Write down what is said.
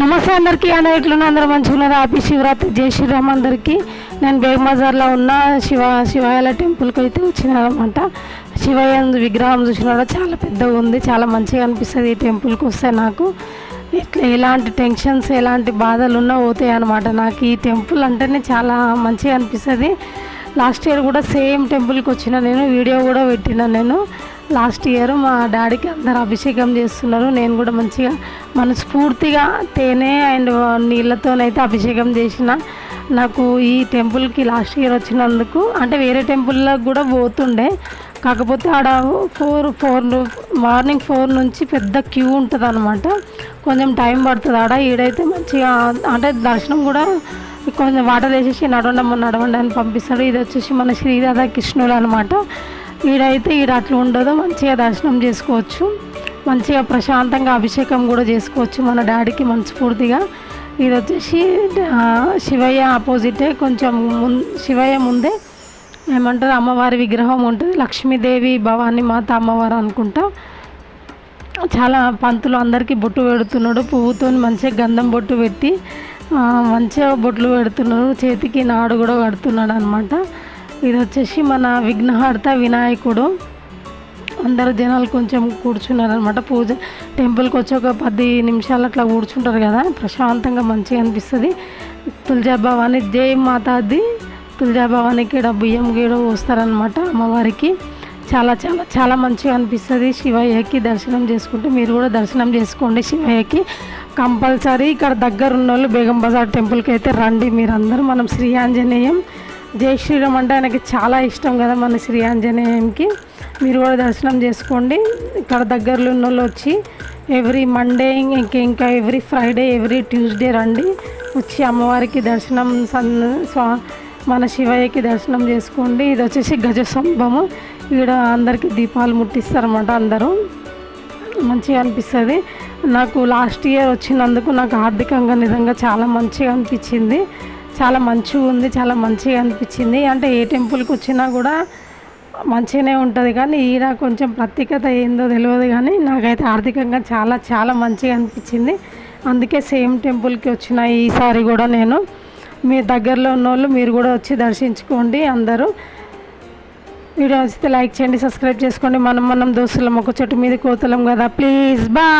నమస్తే అందరికీ అన్న ఎట్లున్నా అందరూ మంచిగా ఉన్నారు? హ్యాపీ శివరాత్రి జై శ్రీరామ్ అందరికీ. నేను బేగ్ బజార్లో ఉన్న శివ శివాయల టెంపుల్కి అయితే వచ్చినానమాట శివయ్య విగ్రహం చూసినాడు చాలా పెద్దగా ఉంది చాలా మంచిగా అనిపిస్తుంది ఈ టెంపుల్కి వస్తే నాకు. ఇట్లా ఎలాంటి టెన్షన్స్ ఎలాంటి బాధలు ఉన్నా పోతాయి అనమాట నాకు. ఈ టెంపుల్ అంటేనే చాలా మంచిగా అనిపిస్తుంది. లాస్ట్ ఇయర్ కూడా సేమ్ టెంపుల్కి వచ్చిన నేను వీడియో కూడా పెట్టిన నేను. లాస్ట్ ఇయర్ మా డాడీకి అందరు అభిషేకం చేస్తున్నారు. నేను కూడా మంచిగా మనస్ఫూర్తిగా తేనె అండ్ నీళ్ళతోనైతే అభిషేకం చేసిన. నాకు ఈ టెంపుల్కి లాస్ట్ ఇయర్ వచ్చినందుకు అంటే వేరే టెంపుల్లో కూడా పోతుండే. కాకపోతే ఆడ ఫోర్ ఫోర్ మార్నింగ్ ఫోర్ నుంచి పెద్ద క్యూ ఉంటుంది అనమాట కొంచెం టైం పడుతుంది. ఆడ ఈడైతే మంచిగా అంటే దర్శనం కూడా కొంచెం వాటర్ వేసేసి నడవండమ్మ నడవండి అని పంపిస్తాడు. ఇది వచ్చేసి మన శ్రీరాధా కృష్ణుడు అనమాట ఈడైతే ఈడ అట్లా ఉండదు మంచిగా దర్శనం చేసుకోవచ్చు. మంచిగా ప్రశాంతంగా అభిషేకం కూడా చేసుకోవచ్చు మన డాడీకి మనస్ఫూర్తిగా. ఇది వచ్చేసి శివయ్య ఆపోజిటే కొంచెం ముం శివయ్య ముందే ఏమంటారు అమ్మవారి విగ్రహం ఉంటుంది. లక్ష్మీదేవి భవానీ మాత అమ్మవారు అనుకుంటా. చాలా పంతులు అందరికీ బొట్టు పెడుతున్నాడు. పువ్వుతో మంచిగా గంధం బొట్టు పెట్టి మంచిగా బొట్లు పెడుతున్నారు. చేతికి నాడు కూడా కడుతున్నాడు అనమాట ఇది వచ్చేసి మన విఘ్నహర్త వినాయకుడు. అందరు జనాలు కొంచెం కూర్చున్నారు అనమాట పూజ టెంపుల్కి వచ్చి ఒక పది నిమిషాలు అట్లా కూర్చుంటారు కదా. ప్రశాంతంగా మంచిగా అనిపిస్తుంది. తులజాభవాని జై మాతాది. తులజాభవానికి భవానికి బియ్యం గీడ వస్తారనమాట అమ్మవారికి. చాలా చాలా చాలా మంచిగా అనిపిస్తుంది శివయ్యకి దర్శనం చేసుకుంటే. మీరు కూడా దర్శనం చేసుకోండి శివయ్యకి. కంపల్సరీ ఇక్కడ దగ్గర ఉన్న వాళ్ళు బేగం బజార్ టెంపుల్కి అయితే రండి. మీరందరూ మనం శ్రీ ఆంజనేయం. జై శ్రీరామ్ అంటే ఆయనకి చాలా ఇష్టం కదా మన శ్రీ ఆంజనేయంకి. మీరు కూడా దర్శనం చేసుకోండి. ఇక్కడ దగ్గరలో ఉన్న వాళ్ళు వచ్చి ఎవ్రీ మండే ఇంకా ఇంకా ఎవ్రీ ఫ్రైడే ఎవ్రీ ట్యూస్డే రండి. వచ్చి అమ్మవారికి దర్శనం సన్ స్వా మన శివయ్యకి దర్శనం చేసుకోండి. ఇది వచ్చేసి గజస్తంభము ఈడ అందరికీ దీపాలు ముట్టిస్తారన్నమాట అందరూ. మంచిగా అనిపిస్తుంది. నాకు లాస్ట్ ఇయర్ వచ్చినందుకు నాకు ఆర్థికంగా నిజంగా చాలా మంచిగా అనిపించింది. చాలా మంచిగా ఉంది చాలా మంచిగా అనిపించింది. అంటే ఏ టెంపుల్కి వచ్చినా కూడా మంచిగానే ఉంటుంది కానీ ఈడ కొంచెం ప్రత్యేకత ఏందో తెలియదు కానీ నాకైతే ఆర్థికంగా చాలా చాలా మంచిగా అనిపించింది. అందుకే సేమ్ టెంపుల్కి వచ్చిన ఈసారి కూడా నేను మీ దగ్గరలో ఉన్న వాళ్ళు మీరు కూడా వచ్చి దర్శించుకోండి అందరూ. వీడియో నచ్చితే లైక్ చేయండి సబ్స్క్రైబ్ చేసుకోండి. మనం మనం దోస్తులం ఒక చెట్టు మీద కోతలం కదా. ప్లీజ్ బా